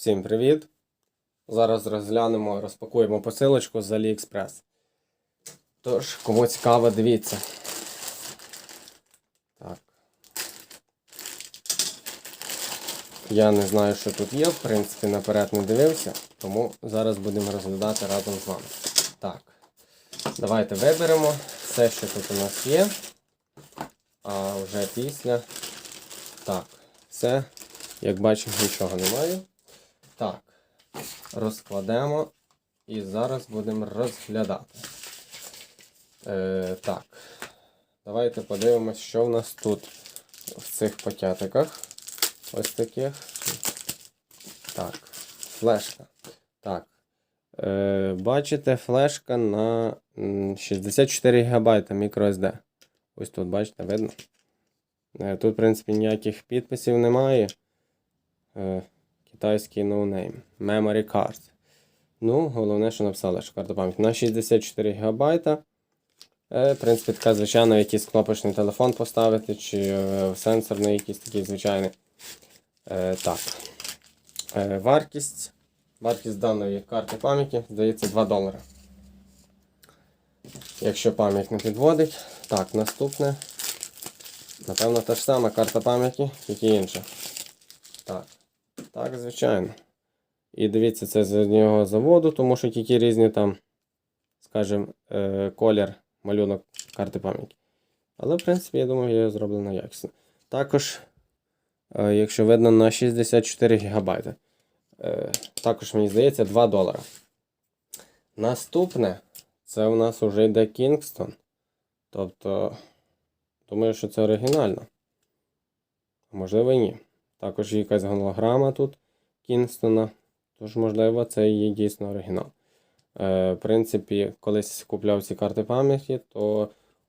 Всім привіт! Зараз розглянемо, розпакуємо посилочку з AliExpress. Тож, кому цікаво, дивіться. Так. Я не знаю, що тут є, в принципі, наперед не дивився, тому зараз будемо розглядати разом з вами. Так. Давайте виберемо все, що тут у нас є. А вже після. Так, все. Як бачимо, нічого немає. Так, розкладемо і зараз будемо розглядати. Е, так, давайте подивимось, що в нас тут в цих пакетиках. Ось таких. Так, флешка. Так. Е, бачите, флешка на 64 ГБ microSD. Ось тут, бачите, видно? Е, Тут, в принципі, ніяких підписів немає. Е, Китайський ноунейм. Memory card. Ну, головне, що написали, що карта пам'яті. На 64 ГБ. Е, в принципі, така звичайна, якийсь кнопочний телефон поставити, чи е, сенсорний якийсь такий звичайний. Е, так. Вартість. Вартість даної карти пам'яті, здається, 2 долари. Якщо пам'ять не підводить. Так, наступне. Напевно, та ж сама карта пам'яті, тільки інша. Так. Так, звичайно. І дивіться, це з одного заводу, тому що тільки різні там, скажімо, е, колір, малюнок карти пам'яті. Але, в принципі, я думаю, я зроблено якісно. Також, е, якщо видно, на 64 ГБ. Е, також, мені здається, 2 долара. Наступне, це у нас вже йде Kingston. Тобто, думаю, що це оригінально. Можливо, і ні. Також є якась голограма тут Кінстона. Тож, можливо, це є дійсно оригінал. Е, в принципі, колись купляв ці карти пам'яті, то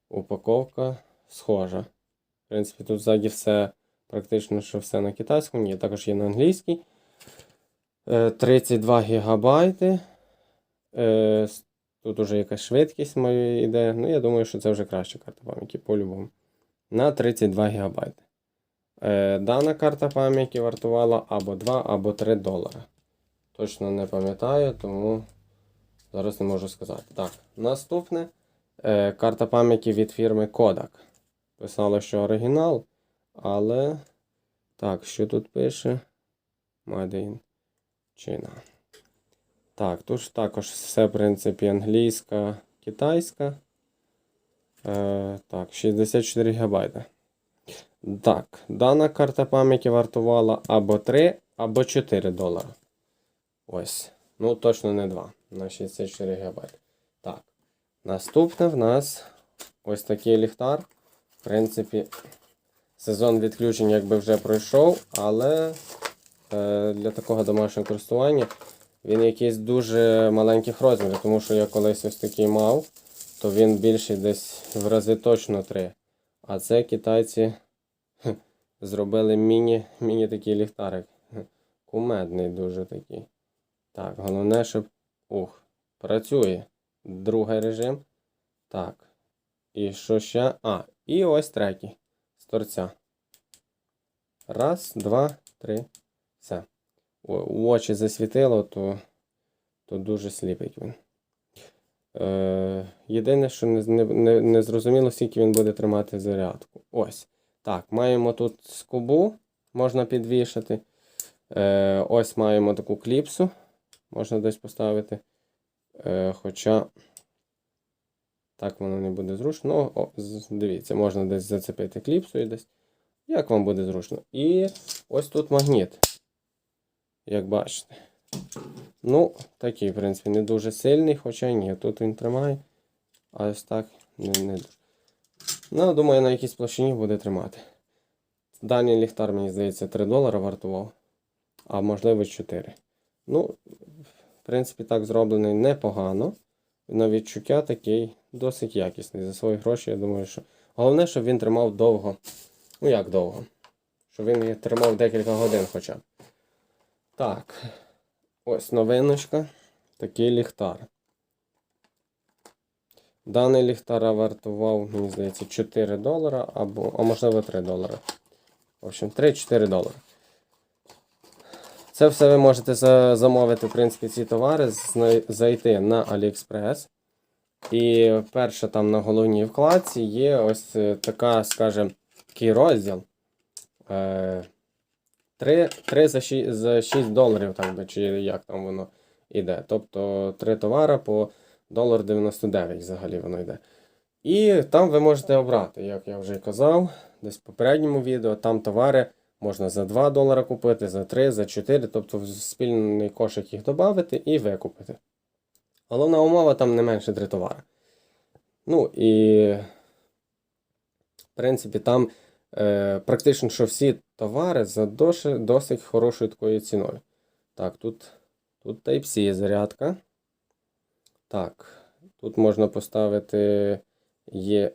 упаковка схожа. В принципі, тут ззаді все практично що все на китайському, ні, також є на англійській. Е, 32 гігабайти. Е, тут уже якась швидкість моя йде. Ну, я думаю, що це вже краща карта пам'яті по-любому. На 32 гігабайти. Е, Дана карта пам'яті вартувала або 2, або 3 долара. Точно не пам'ятаю, тому зараз не можу сказати. Так, наступне е, карта пам'яті від фірми Kodak. Писало, що оригінал, але. Так, що тут пише? Made in. Так, тут також все, в принципі, англійська, китайська. Е, так, 64 гігабайта. Так, дана карта пам'яті вартувала або 3, або 4 долара. Ось. Ну, точно не 2. На 64 ГБ. Так. Наступне в нас ось такий ліхтар. В принципі, сезон відключень якби вже пройшов, але е, для такого домашнього користування він якийсь дуже маленьких розмірів, тому що я колись ось такий мав, то він більший десь в рази точно 3. А це китайці зробили міні, міні такий ліхтарик. Кумедний дуже такий. Так, головне, щоб. Ух, працює. Другий режим. Так. І що ще? А, і ось третій. З торця. Раз, два, три. Все. У очі засвітило, то, то дуже сліпить він. Е, єдине, що не, не, не зрозуміло, скільки він буде тримати зарядку. Ось. Так, маємо тут скобу, можна підвішати. Е, ось маємо таку кліпсу. Можна десь поставити. Е, хоча так воно не буде зручно. Ну, дивіться, можна десь зацепити кліпсою десь. Як вам буде зручно. І ось тут магніт. Як бачите. Ну, такий, в принципі, не дуже сильний, хоча ні, тут він тримає. А ось так не, не дуже. Ну, думаю, на якійсь площині буде тримати. Даний ліхтар, мені здається, 3 долари вартував, а можливо 4. Ну, в принципі, так зроблений непогано. На відчуття такий досить якісний. За свої гроші, я думаю, що. Головне, щоб він тримав довго. Ну як довго? Щоб він її тримав декілька годин хоча б. Так. Ось новиночка. Такий ліхтар. Даний ліхтар вартував, мені здається, 4 долара або, а можливо 3 долари. В общем, 3-4 долари. Це все ви можете замовити, в принципі, ці товари, зайти на AliExpress. І перше там на головній вкладці є ось е, така, скажімо, такий розділ. Е, 3, 3 за, 6, за 6 доларів, так би, чи як там воно йде. Тобто 3 товари по долар 99 взагалі воно йде. І там ви можете обрати, як я вже казав, десь в попередньому відео, там товари можна за 2 долара купити, за 3, за 4, тобто в спільний кошик їх додати і викупити. Головна умова там не менше 3 товари. Ну і, в принципі, там е, практично що всі товари за досить, досить хорошою такою ціною. Так, тут, тут Type-C зарядка. Так, тут можна поставити є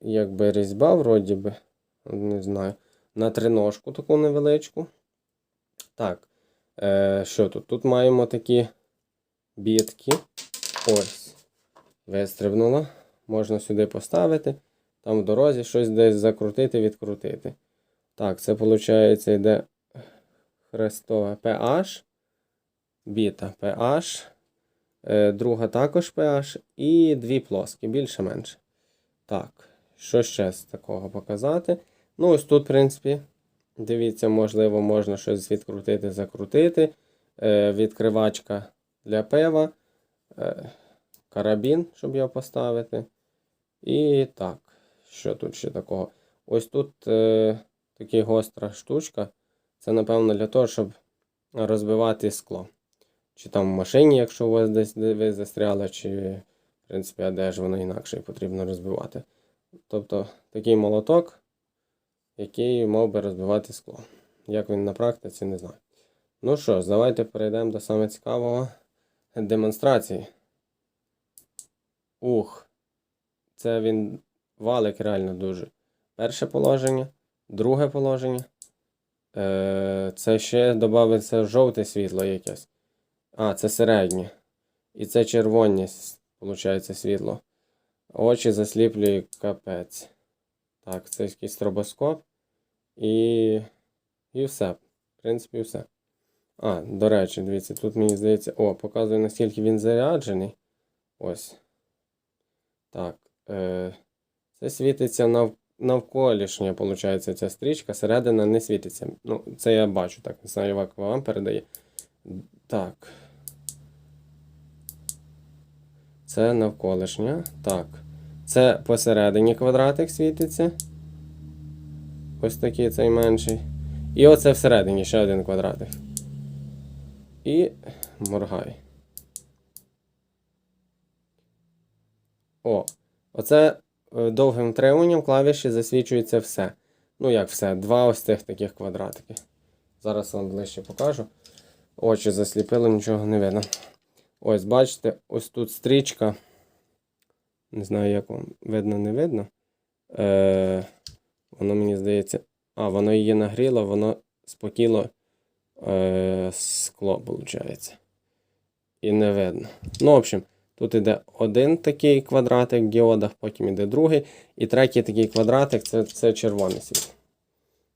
якби різьба, вроді би, не знаю, на триножку таку невеличку. Так, е, що тут? Тут маємо такі бітки. Ось. Вистрибнула. Можна сюди поставити. Там в дорозі щось десь закрутити, відкрутити. Так, це виходить йде хрестове PH, біта PH, друга також PH і дві плоскі, більше-менше. Так, що ще з такого показати? Ну, ось тут, в принципі, дивіться, можливо, можна щось відкрутити, закрутити. Е, відкривачка для пива, е, карабін, щоб його поставити. І так, що тут ще такого? Ось тут е, така гостра штучка. Це, напевно, для того, щоб розбивати скло. Чи там в машині, якщо у вас десь ви застряли, чи, в принципі, а де ж воно інакше потрібно розбивати. Тобто такий молоток, який мав би розбивати скло. Як він на практиці, не знаю. Ну що ж, давайте перейдемо до саме цікавого демонстрації. Ух, це він валик реально дуже. Перше положення, друге положення. Е, це ще додається жовте світло якесь. А, це середнє. І це червоне, виходить, світло. Очі засліплює капець. Так, це якийсь стробоскоп. І. І все. В принципі, все. А, до речі, дивіться, тут мені здається. О, показує, наскільки він заряджений. Ось. Так. Е, Це світиться нав... навколишня, виходить, ця стрічка. Середина не світиться. Ну, це я бачу, так. Не знаю, як вам передає. Так. Це навколишня. Так. Це посередині квадратик світиться. Ось такий цей менший. І оце всередині ще один квадратик. І моргай. О, оце е, довгим триманням клавіші засвічується все. Ну, як все, два ось цих таких квадратики. Зараз вам ближче покажу. Очі засліпили, нічого не видно. Ось, бачите, ось тут стрічка. Не знаю, як вам видно, не видно. Е, Воно мені здається. А, воно її нагріло, воно спокіло е, скло, виходить. І не видно. Ну, в общем, тут іде один такий квадратик в діодах, потім іде другий. І третій такий квадратик це, це червоне світло.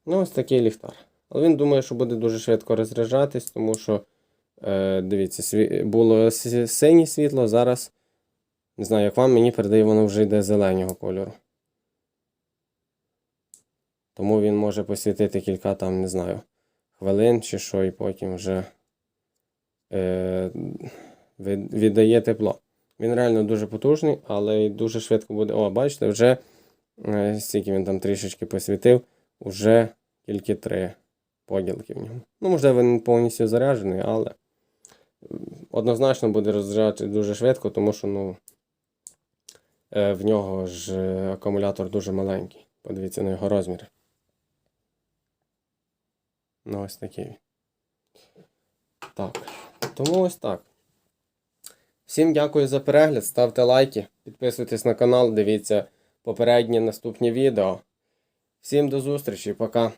Ну, ось такий ліхтар. Але він думає, що буде дуже швидко розряджатись, тому що, е, дивіться, сві... було синє світло, зараз, не знаю, як вам, мені передає, воно вже йде зеленого кольору. Тому він може посвітити кілька там, не знаю, хвилин чи що, і потім вже е, віддає тепло. Він реально дуже потужний, але й дуже швидко буде. О, бачите, вже е, стільки він там трішечки посвітив, вже тільки три поділки в ньому. Ну, можливо, він повністю заряджений, але однозначно буде розряджати дуже швидко, тому що ну, е, в нього ж акумулятор дуже маленький. Подивіться на його розміри. Ну, ось такий. Так. Тому ось так. Всім дякую за перегляд. Ставте лайки, підписуйтесь на канал, дивіться попередні наступні відео. Всім до зустрічі, пока.